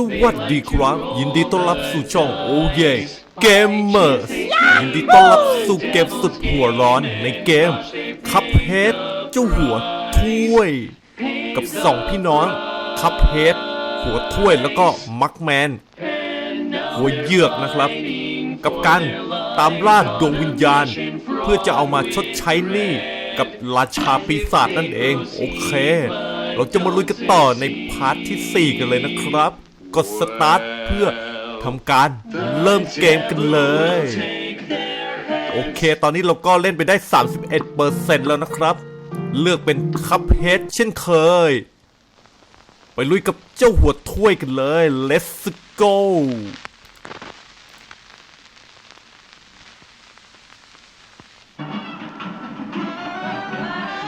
สวัสดีครับ ยินดีต้อนรับสู่ช่องโอเย่เกมเมอร์ยินดีต้อนรับสู่เกมสุดหัวร้อนในเกมคัพเฮดเจ้าหัวถ้วย กับสองพี่น้องคัพเฮดหัวถ้วยแล้วก็มักแมน หัวเยือกนะครับ กับการตามล่าดวงวิญญาณ เพื่อจะเอามาชดใช้หนี้กับราชาปีศาจนั่นเอง โอเค เราจะมาลุยกันต่อในพาร์ทที่ 4 กันเลยนะครับ กดสตาร์ทเพื่อทำการเริ่มเกมกันเลย โอเค ตอนนี้เราก็เล่นไปได้ 31%แล้วนะครับ เลือกเป็นคัพเฮดเช่นเคย ไปลุยกับเจ้าหัวถ้วยกันเลย let's go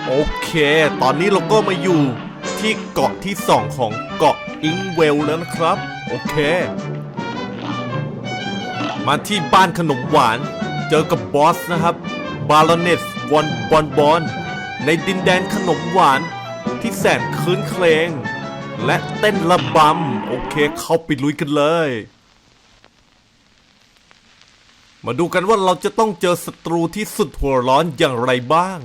โอเค ตอนนี้เราก็มาอยู่ ที่เกาะที่ 2 ของเกาะอิงเวลแล้วนะครับ โอเค มาที่บ้านขนมหวาน เจอกับบอสนะครับบาลเนสวอนบอนบอนในดินแดนขนมหวานที่แสนคืนเคลง และเต้นระบำ โอเคเข้าไปลุยกันเลย มาดูกันว่าเราจะต้องเจอศัตรูที่สุดหัวร้อนอย่างไรบ้าง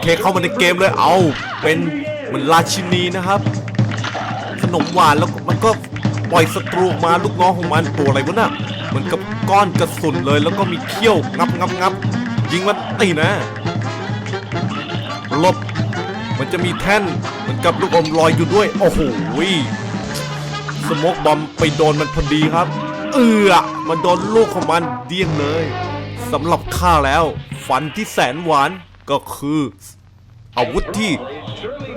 เคเข้ามาในเกมเลยเอาเป็นเหมือนราชินีนะครับ ขนมหวานแล้วมันก็ปล่อยศัตรูมาลูกน้องของมันตัวอะไรวะน่ะเหมือนกับก้อนกระสุนเลย แล้วก็มีเขี้ยวงับงับงับยิงมันตีนะลบมันจะมีแท่นเหมือนกับลูกอมลอยอยู่ด้วย โอ้โหสมกบอมไปโดนมันพอดีครับ เอือมันโดนลูกของมันเดี้ยงเลยสำหรับข้าแล้วฟันที่แสนหวาน ก็คืออาวุธที่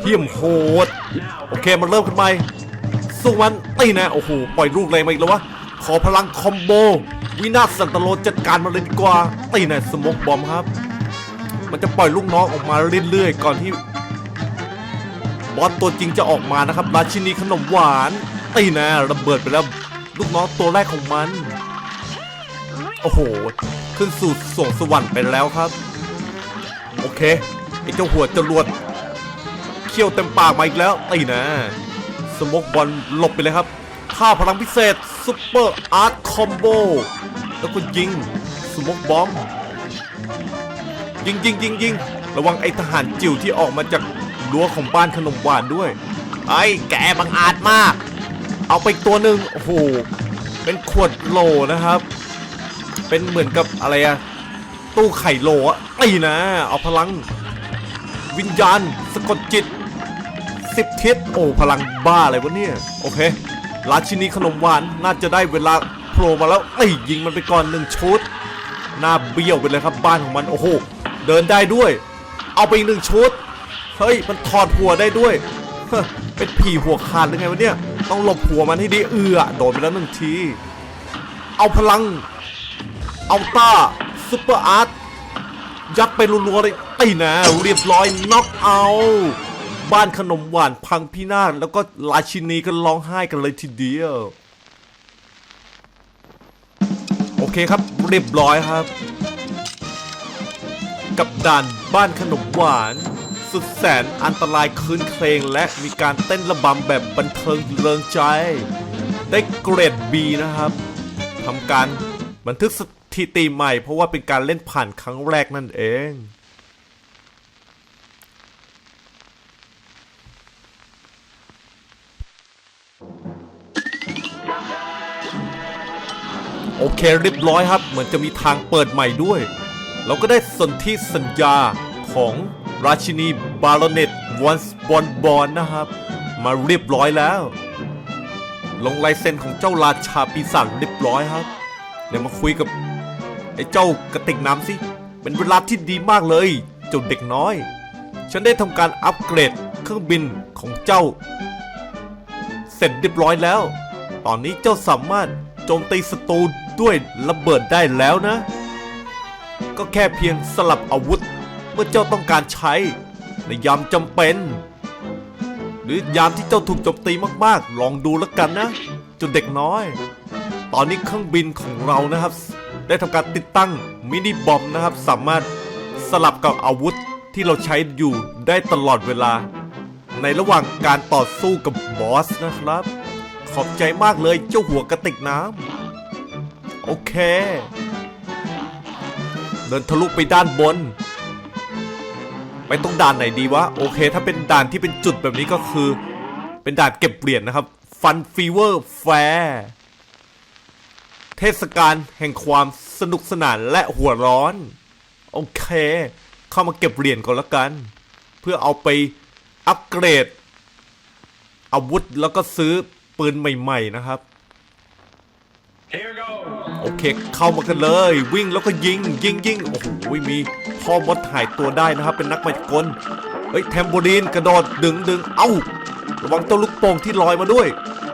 เหี้ยมโหด โอเคมันเริ่มขึ้นไปสู้มันตีนะ โอ้โห ปล่อยลูกแรงมาอีกแล้ววะ ขอพลังคอมโบ วินาศสันตโลจัดการมันเลยดีกว่าตีนะสมกบอมครับ มันจะปล่อยลูกน้องออกมาเรื่อยๆ ก่อนที่ บอสตัวจริงจะออกมานะครับ ราชินีขนมหวานตีนะระเบิดไปแล้วลูกน้องตัวแรกของมัน โอ้โห ขึ้นสู่สวงสวรรค์ไปแล้วครับ โอเคไอ้เจ้าหัวจรวดเขี้ยวเต็มปากมาอีกแล้วตีนะ สมกบอลหลบไปเลยครับท่าพลังพิเศษซุปเปอร์อาร์ตคอมโบแล้วก็ยิงสมกบอมยิงยิงยิงยิงระวังไอ้ทหารจิ๋วที่ออกมาจากรั้วของบ้านขนมหวานด้วยไอ้แกบังอาจมาก เอาไปตัวหนึ่งโอ้โหเป็นขวดโหลนะครับ เป็นเหมือนกับอะไรอะ ตู้ไข่โลอะตีนะ เอาพลัง วิญญาณสะกดจิตสิบทิศโอ้พลังบ้าอะไรวะเนี่ย โอเค ราชินีขนมหวานน่าจะได้เวลาโผล่มาแล้วไอ้ยิงมันไปก่อนหนึ่งชุดหน้าเบี้ยวไปเลยครับบ้านของมันโอ้โหเดินได้ด้วย เอาไปอีกหนึ่งชุดเฮ้ยมันถอดหัวได้ด้วยเฮ้เป็นผีหัวขาดหรือไงวะเนี่ย ต้องหลบหัวมันให้ดีเอือโดนไปแล้วหนึ่งที เอาพลัง เอัลต้า ซุปเปอร์อาร์ตยัดไปรัวๆเลยไอ้นะ เรียบร้อยน็อกเอา บ้านขนมหวานพังพินาศแล้วก็ราชินีก็ร้องไห้กันเลยทีเดียว โอเคครับเรียบร้อยครับ กับด่านบ้านขนมหวานสุดแสนอันตรายคืนเครงและมีการเต้นระบำแบบบันเทิงเริงใจ ได้เกรด B นะครับทำการบันทึกส ถิติใหม่ เพราะว่าเป็นการเล่นผ่านครั้งแรกนั่นเองโอเคเรียบร้อยครับ เหมือนจะมีทางเปิดใหม่ด้วย เราก็ได้สนธิสัญญาของราชินีบาลเนตวันส์บอนบอนนะครับ มาเรียบร้อยแล้ว ลงลายเซ็นของเจ้าราชาปีศาจเรียบร้อยครับ เดี๋ยวมาคุยกับ ไอ้เจ้ากระติกน้ำสิ เป็นเวลาที่ดีมากเลยเจ้าเด็กน้อย ฉันได้ทำการอัปเกรดเครื่องบินของเจ้า เสร็จเรียบร้อยแล้ว ตอนนี้เจ้าสามารถโจมตีศัตรูด้วยระเบิดได้แล้วนะ ก็แค่เพียงสลับอาวุธ เมื่อเจ้าต้องการใช้ ในยามจำเป็น หรือยามที่เจ้าถูกโจมตีมากๆ ลองดูแล้วกันนะจ้าเด็กน้อย ตอนนี้เครื่องบินของเรานะครับ ได้ทำการติดตั้งมินิบอมนะครับ สามารถสลับกับอาวุธที่เราใช้อยู่ได้ตลอดเวลา ในระหว่างการต่อสู้กับบอสนะครับ ขอบใจมากเลยเจ้าหัวกระติกน้ำโอเค เดินทะลุไปด้านบน ไปตรงด่านไหนดีวะ โอเค ถ้าเป็นด่านที่เป็นจุดแบบนี้ก็คือ เป็นด่านเก็บเหรียญนะครับ ฟันฟีเวอร์แฟร์ เทศกาลแห่งความสนุกสนานและหัวร้อน โอเค เข้ามาเก็บเหรียญก่อนละกัน เพื่อเอาไปอัปเกรด อาวุธแล้วก็ซื้อปืนใหม่ๆนะครับ โอเค เข้ามากันเลย วิ่งแล้วก็ยิง ยิงยิงโอ้โหมีพ่อมดหายตัวได้นะครับ เป็นนักมายากลเฮ้ยแทมโบลีนกระโดดดึงดึงเอ้า ระวังเจ้าลูกโป่งที่ลอยมาด้วย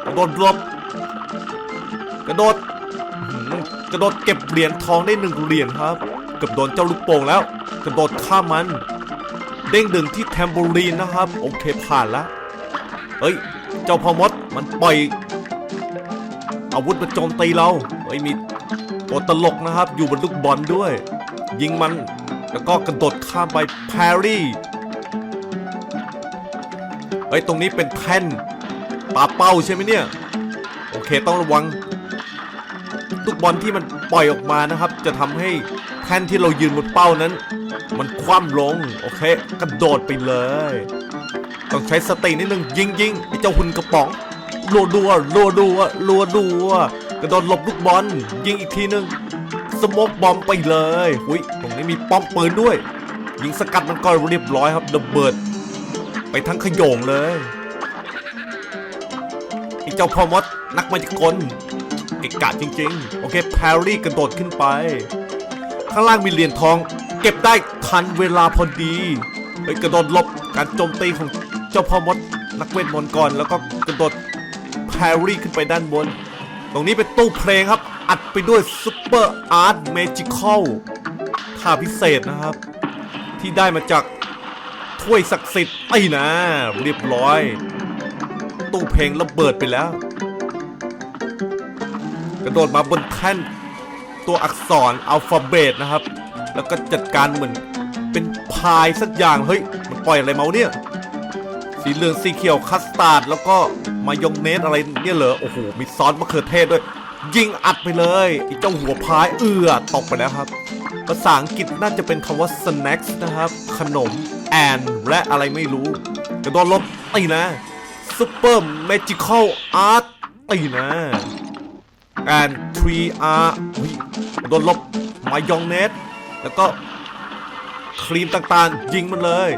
กระโดดหลบกระโดด กระโดดเก็บเหรียญทองได้หนึ่งเหรียญครับเกือบโดนเจ้าลูกโป่งแล้ว กระโดดข้ามมัน เด้งดึงที่แทมโบลีนนะครับ โอเคผ่านละเฮ้ย เจ้าพอมดมันปล่อย อาวุธมาโจมตีเราเฮ้ยมีตัวตลกนะครับ อยู่บนลูกบอลด้วย ยิงมันแล้วก็กระโดดข้ามไปแพรรี่เฮ้ยตรงนี้เป็นแท่นปาเป้าใช่ไหมเนี่ย โอเคต้องระวัง ลูกบอลที่มันปล่อยออกมานะครับ จะทำให้แท่นที่เรายืนบนเป้านั้น มันคว่ำลงโอเคกระโดดไปเลย ต้องใช้สตินิดนึงยิงยิงไอ้เจ้าหุ่นกระป๋องรัวดัวรัวดัวรัวดัวกระโดดหลบลูกบอลยิงอีกทีนึงสโมกบอมไปเลยหุยตรงนี้มีป้อมปืนด้วย ยิงสกัดมันก็เรียบร้อยครับระเบิด ไปทั้งขยงเลยไอ้เจ้าพอมดนักมายากล เกะกะจริง ๆ โอเคแพรรี่กระโดดขึ้นไป ข้างล่างมีเหรียญทอง เก็บได้ทันเวลาพอดีเฮ้ยกระโดดหลบการโจมตีของเจ้าพ่อมดนักเวทมนต์ก่อน แล้วก็กระโดดแพรรี่ขึ้นไปด้านบน ตรงนี้เป็นตู้เพลงครับ อัดไปด้วยซุปเปอร์อาร์ตเมจิคอลท่าพิเศษนะครับ ที่ได้มาจากถ้วยศักดิ์สิทธิ์ไอ้นะ เรียบร้อย ตู้เพลงระเบิดไปแล้ว ระโดดมาบนแท่นตัวอักษรอัลฟาเบตนะครับ แล้วก็จัดการเหมือนเป็นพายสักอย่าง เฮ้ย มันปล่อยอะไรมาเนี่ย สีเหลืองสีเขียวคัสตาร์ดแล้วก็มายองเนสอะไรเนี่ยเหรอ โอ้โห มีซอสมะเขือเทศด้วย ยิงอัดไปเลยไอ้เจ้าหัวพายเอือตกไปแล้วครับ ภาษาอังกฤษน่าจะเป็นคำว่า snacks นะครับ ขนม and และอะไรไม่รู้ กระโดดลบตีนะ super magical art ตีนะ and 3R อุ๊ยโดนลบมายองเนสแล้วก็ครีมต่างๆ ยิงมันเลย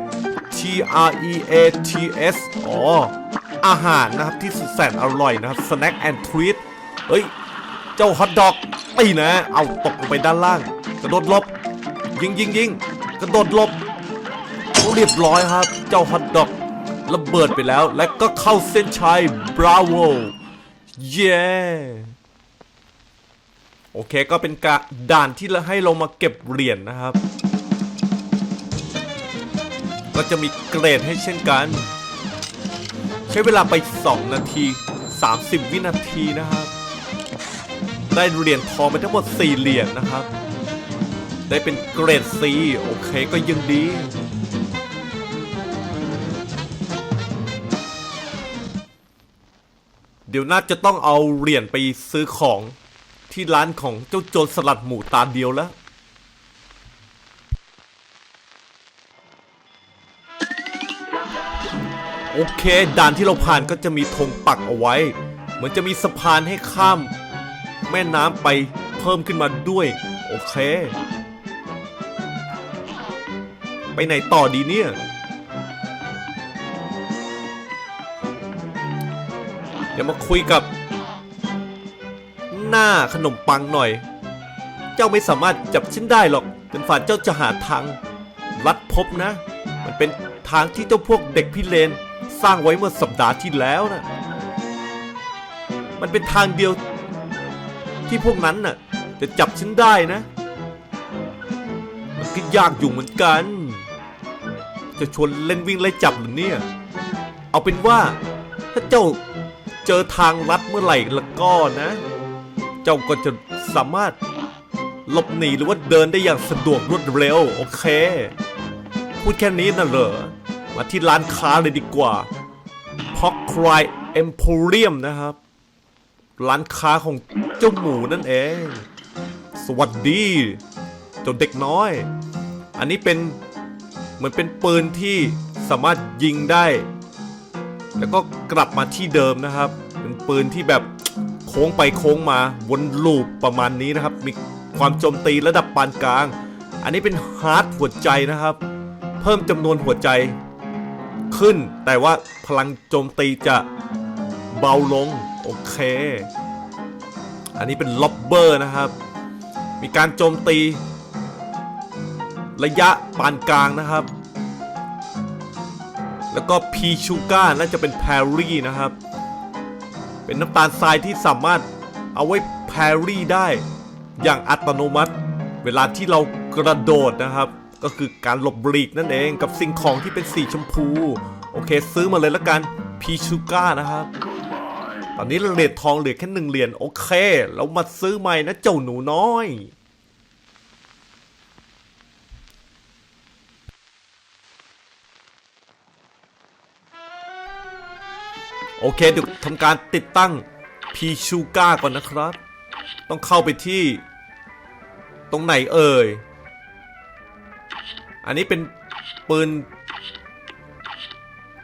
T R E A T S อ๋อ อาหารนะครับที่สุดแสนอร่อยนะครับ snack and treat เฮ้ย เจ้าฮอทดอกตีนะ เอาตกลงไปด้านล่าง กระโดดลบ ยิงยิงยิงกระโดดลบเรียบร้อยครับ เจ้าฮอทดอกระเบิดไปแล้ว และก็เข้าเส้นชัยบราโวเย้ โอเคก็เป็นกะด่านที่เราให้ลงมาเก็บเหรียญนะครับ ก็จะมีเกรดให้เช่นกัน ใช้เวลาไป 2 นาที 30 วินาทีนะครับ ได้เหรียญทองไปทั้งหมด 4 เหรียญนะครับ ได้เป็นเกรด C โอเคก็ยังดีเดี๋ยวน่าจะต้องเอาเหรียญไปซื้อของ ที่ร้านของเจ้าโจรสลัดหมูตาเดียวแล้ว โอเค ด่านที่เราผ่านก็จะมีธงปักเอาไว้ เหมือนจะมีสะพานให้ข้าม แม่น้ำไปเพิ่มขึ้นมาด้วย โอเค ไปไหนต่อดีเนี่ยเดี๋ยวมาคุยกับ หน้าขนมปังหน่อย เจ้าไม่สามารถจับฉันได้หรอกจนฝ่าเจ้าจะหาทางลัดพบนะ มันเป็นทางที่เจ้าพวกเด็กพิเรนสร้างไว้เมื่อสัปดาห์ที่แล้วนะ มันเป็นทางเดียวที่พวกนั้นน่ะจะจับฉันได้นะ มันก็ยากอยู่เหมือนกัน จะชวนเล่นวิ่งไล่จับหรือเนี่ย เอาเป็นว่าถ้าเจ้าเจอทางลัดเมื่อไหร่แล้วก็นะ เจ้าก็จะสามารถหลบหนีหรือว่าเดินได้อย่างสะดวกรวดเร็ว โอเค พูดแค่นี้น่ะเหรอ มาที่ร้านค้าเลยดีกว่าพ็อกครายเอ็มโพเรียมนะครับ ร้านค้าของเจ้าหมูนั่นเอง สวัสดีเจ้าเด็กน้อย อันนี้เป็นเหมือนเป็นปืนที่สามารถยิงได้ แล้วก็กลับมาที่เดิมนะครับ เป็นปืนที่แบบ โค้งไปโค้งมาวนลูปประมาณนี้นะครับ มีความโจมตีระดับปานกลาง อันนี้เป็นฮาร์ดหัวใจนะครับ เพิ่มจำนวนหัวใจขึ้น แต่ว่าพลังโจมตีจะเบาลง โอเค อันนี้เป็นล็อบเบอร์นะครับ มีการโจมตี ระยะปานกลางนะครับ แล้วก็พีชูก้าน่าจะเป็นแพรรี่นะครับ เป็นน้ำตาลทรายที่สามารถเอาไว้แพรี่ได้ อย่างอัตโนมัติ เวลาที่เรากระโดดนะครับ ก็คือการหลบหลีกนั่นเองกับสิ่งของที่เป็นสีชมพู โอเค ซื้อมาเลยละกันพีชูก้านะครับ ตอนนี้เหรียญทองเหลือแค่หนึ่งเหรียญโอเค เรามาซื้อใหม่นะเจ้าหนูน้อย โอเคเดี๋ยวทำการติดตั้งพีชูก้าก่อนนะครับ ต้องเข้าไปที่ ตรงไหนเอ่ย อันนี้เป็นปืน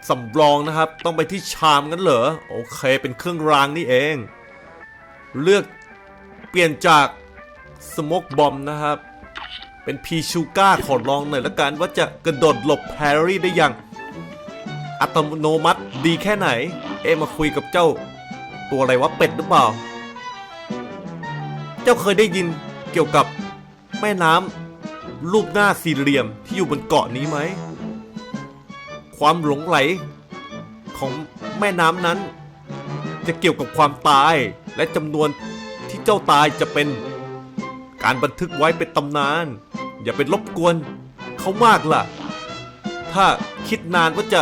สำรองนะครับ ต้องไปที่ชามกันเหรอ โอเค เป็นเครื่องรางนี่เอง เลือกเปลี่ยนจากสโมกบอมนะครับ เป็นพีชูก้าขอลองหน่อยละกัน ว่าจะกระโดดหลบแพรรี่ได้อย่าง อัตโนมัติดีแค่ไหน อ๊ะมาคุยกับเจ้า ตัวอะไรวะเป็ดหรือเปล่า เจ้าเคยได้ยินเกี่ยวกับแม่น้ำรูปหน้าสี่เหลี่ยมที่อยู่บนเกาะนี้ไหม ความหลงไหลของแม่น้ำนั้น จะเกี่ยวกับความตายและจำนวนที่เจ้าตายจะเป็นการบันทึกไว้เป็นตำนาน อย่าไปรบกวนเขามากล่ะ ถ้าคิดนานว่าจะ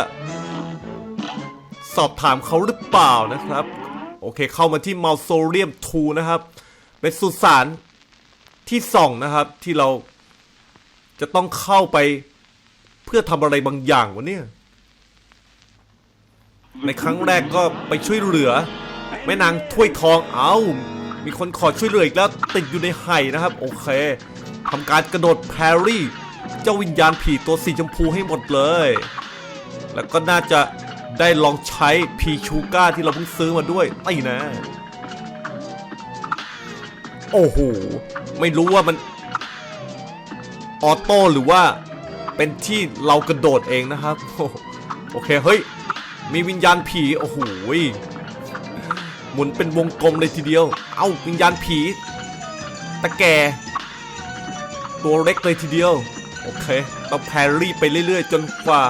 สอบถามเขาหรือเปล่านะครับ โอเคเข้ามาที่มัลโซเรียม2นะครับ เป็นสุสานที่สองนะครับที่เราจะต้องเข้าไปเพื่อทำอะไรบางอย่างวะเนี่ย ในครั้งแรกก็ไปช่วยเหลือ แม่นางถ้วยทองเอา้า มีคนขอช่วยเหลืออีกแล้วติดอยู่ในไห่นะครับ โอเคทำการกระโดดแพรรี่ เจ้าวิญญาณผีตัวสีชมพูให้หมดเลย แล้วก็น่าจะ ได้ลองใช้พีชูก้าที่เราเพิ่งซื้อมาด้วยไอ้นะ โอ้โห ไม่รู้ว่ามันออโต้หรือว่าเป็นที่เรากระโดดเองนะครับ โอเค เฮ้ย มีวิญญาณผี โอ้โหหมุนเป็นวงกลมเลยทีเดียว เอ้า วิญญาณผี ตะแก ตัวเล็กเลยทีเดียว โอเคต้องแพรรี่ไปเรื่อยๆ จนกว่า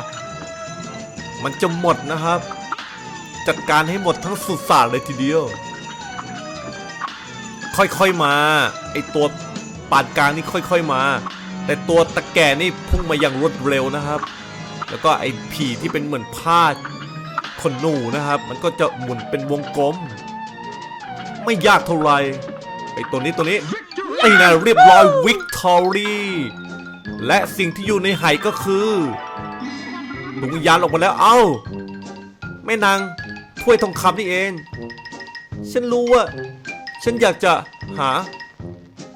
มันจะหมดนะครับ จัดการให้หมดทั้งสุสานเลยทีเดียว ค่อยๆมาไอตัวปานกลางนี่ค่อย ๆมา แต่ตัวตะแก่นี่พุ่งมาอย่างรวดเร็วนะครับ แล้วก็ไอผีที่เป็นเหมือนผ้าขนหนูนะครับ มันก็จะหมุนเป็นวงกลม ไม่ยากเท่าไหร่ไอตัวนี้ตัวนี้ไอนะเรียบร้อยวิกตอรี่และสิ่งที่อยู่ในไหก็คือ ดวงวิญญาณออกมาแล้ว เอ้าแม่นางถ้วยทองคำนี่เอง ฉันรู้ว่า ฉันอยากจะหา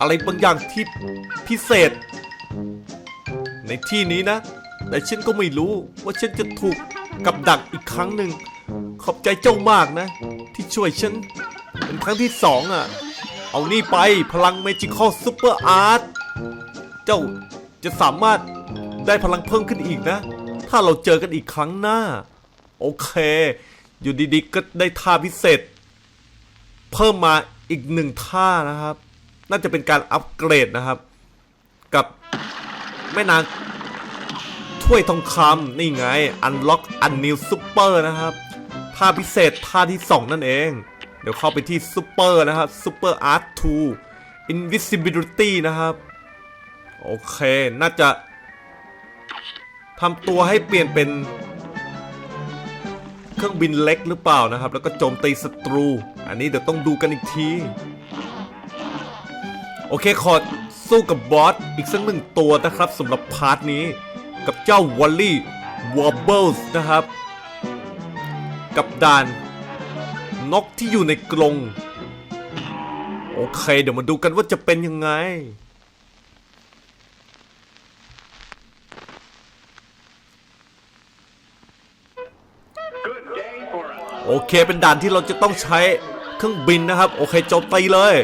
อะไรบางอย่างที่พิเศษ ในที่นี้นะ แต่ฉันก็ไม่รู้ว่าฉันจะถูกกับดักอีกครั้งหนึ่ง ขอบใจเจ้ามากนะ ที่ช่วยฉัน เป็นครั้งที่สองอะ เอานี่ไปพลังเมจิคอลซูเปอร์อาร์ต เจ้าจะสามารถได้พลังเพิ่มขึ้นอีกนะ ถ้าเราเจอกันอีกครั้งหน้า โอเค อยู่ดีๆก็ได้ท่าพิเศษ เพิ่มมาอีกหนึ่งท่านะครับ น่าจะเป็นการอัปเกรดนะครับ กับแม่นางถ้วยทองคำนี่ไง Unlock Unnew Super นะครับท่าพิเศษท่าที่ 2 นั่นเอง เดี๋ยวเข้าไปที่ Super นะครับ Super Art 2 Invisibility นะครับ โอเค น่าจะ ทำตัวให้เปลี่ยนเป็น เครื่องบินเล็กหรือเปล่านะครับ แล้วก็โจมตีศัตรู อันนี้เดี๋ยวต้องดูกันอีกที โอเคขอสู้กับบอสอีกสักหนึ่งตัวนะครับสำหรับพาร์ทนี้ กับเจ้าวอลลี่วอ b เบิลส์นะครับ กับด่านนกที่อยู่ในกรงโอเค เดี๋ยวมาดูกันว่าจะเป็นยังไง โอเคเป็นด่านที่เราจะต้องใช้เครื่องบินนะครับ โอเคโจมตีเลย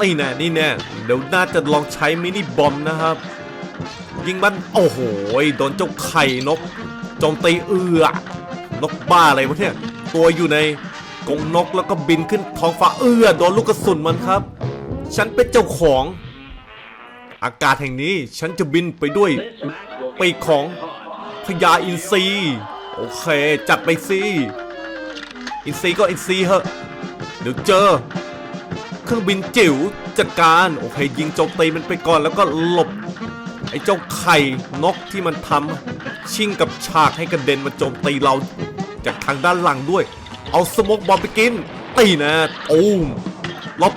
นี่แน่นี่แน่เดี๋ยวน่าจะลองใช้มินิบอมนะครับ ยิงมันโอ้โหโดนเจ้าไข่นกโจมตีเอือนกบ้าอะไรวะเนี่ยตัวอยู่ในกรงนกแล้วก็บินขึ้นท้องฟ้าเอือโดนลูกกระสุนมันครับ ฉันเป็นเจ้าของ อากาศแห่งนี้ฉันจะบินไปด้วยปีกของพญาอินทรี โอเค จัดไปสิอินทรีก็อินทรีเหอะเดี๋ยวเจอ เครื่องบินจิ๋วจัดการ โอเค ยิงโจมตีมันไปก่อนแล้วก็หลบ ไอ้เจ้าไข่นกที่มันทำชิ่งกับฉากให้กระเด็นมาโจมตีเราจากทางด้านหลังด้วย เอาสโมกบอมไปกิน ตีนะตูมลบ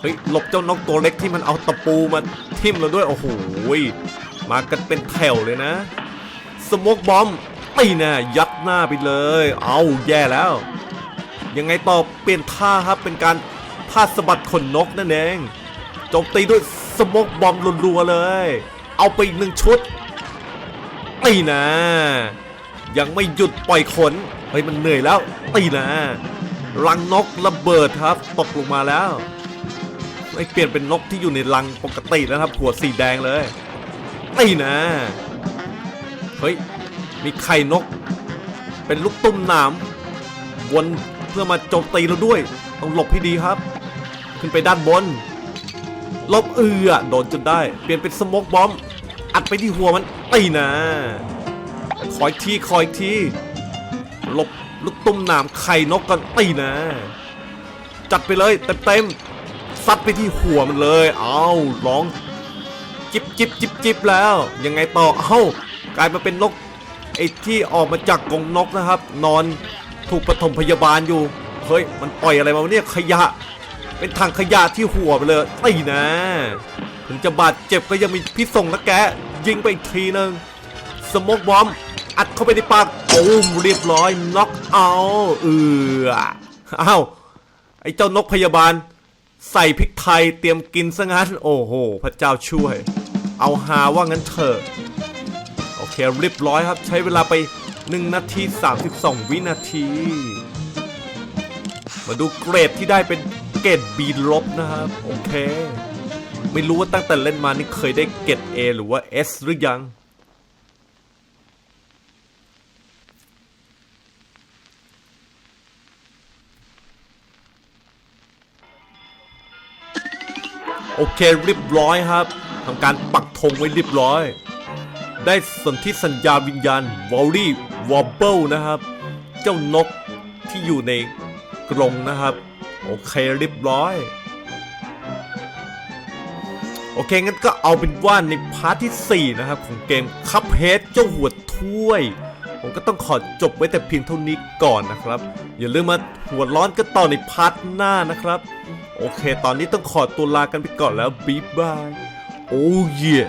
เฮ้ยหลบเจ้านกตัวเล็กที่มันเอาตะปูมาทิ่มเราด้วย โอ้โหยมากันเป็นแถวเลยนะ สโมกบอมตีแน่ยัดหน้าไปเลย เอาแย่แล้ว ยังไงต่อเปลี่ยนท่าครับเป็นการท่าสะบัดขนนกนั่นเองโจมตีด้วยสโมกบอมรัวๆเลย เอาไปอีกหนึ่งชุดตีนะ ยังไม่หยุดปล่อยขนเฮ้ยมันเหนื่อยแล้วตีนะรังนกระเบิดครับ ตกลงมาแล้วไม่เปลี่ยนเป็นนกที่อยู่ในรังปกติแล้วครับหัวสีแดงเลยไอ้นะ เฮ้ย มีไข่นก เป็นลูกตุ้มหนามวนเพื่อมาโจมตีเราด้วย ต้องหลบให้ดีครับ ขึ้นไปด้านบนหลบเอือโดนจนได้ เปลี่ยนเป็นสโมกบอม อัดไปที่หัวมันตีนะคอยทีคอยทีหลบลูกตุ้มหนามไข่นกกันตีนะ จัดไปเลยเต็มๆซัดไปที่หัวมันเลย เอาร้อง จิบจิบจิบจิบแล้ว ยังไงต่อ เอ้า กลายมาเป็นนกไอ้ที่ออกมาจากกรงนกนะครับ นอนถูกปฐมพยาบาลอยู่ เฮ้ย มันปล่อยอะไรมาวะเนี่ยขยะ เป็นถังขยะที่หัวไปเลยตีนะ ถึงจะบาดเจ็บก็ยังมีพิษส่งนะแก ยิงไปอีกทีนึงสมกบอม อัดเข้าไปในปากโอ้มเรียบร้อยน็อกเอาเอืออ้าวไอ้เจ้านกพยาบาล ใส่พริกไทยเตรียมกินซะงั้น โอ้โห พระเจ้าช่วย เอาหาว่างั้นเถอะ โอเคเรียบร้อยครับ ใช้เวลาไป 1 นาที 32 วินาที มาดูเกรดที่ได้เป็นเกรด B ลบนะครับ โอเค ไม่รู้ว่าตั้งแต่เล่นมานี่เคยได้เกรด A หรือว่า S หรือยังโอเคเรียบร้อยครับทำการปักธงไว้เรียบร้อย ได้สนธิสัญญาวิญญาณวอลลี่วอบเบิลนะครับ เจ้านกที่อยู่ในกรงนะครับ โอเคเรียบร้อย โอเค งั้นก็เอาเป็นว่าในพาร์ทที่ 4 นะครับ ของเกมคัพเฮดเจ้าหัวถ้วย ผมก็ต้องขอจบไว้แต่เพียงเท่านี้ก่อนนะครับ อย่าลืมมาหัวร้อนกันต่อในพาร์ทหน้านะครับ โอเค ตอนนี้ต้องขอตัวลากันไปก่อนแล้วบ๊ายบาย โอ้เย่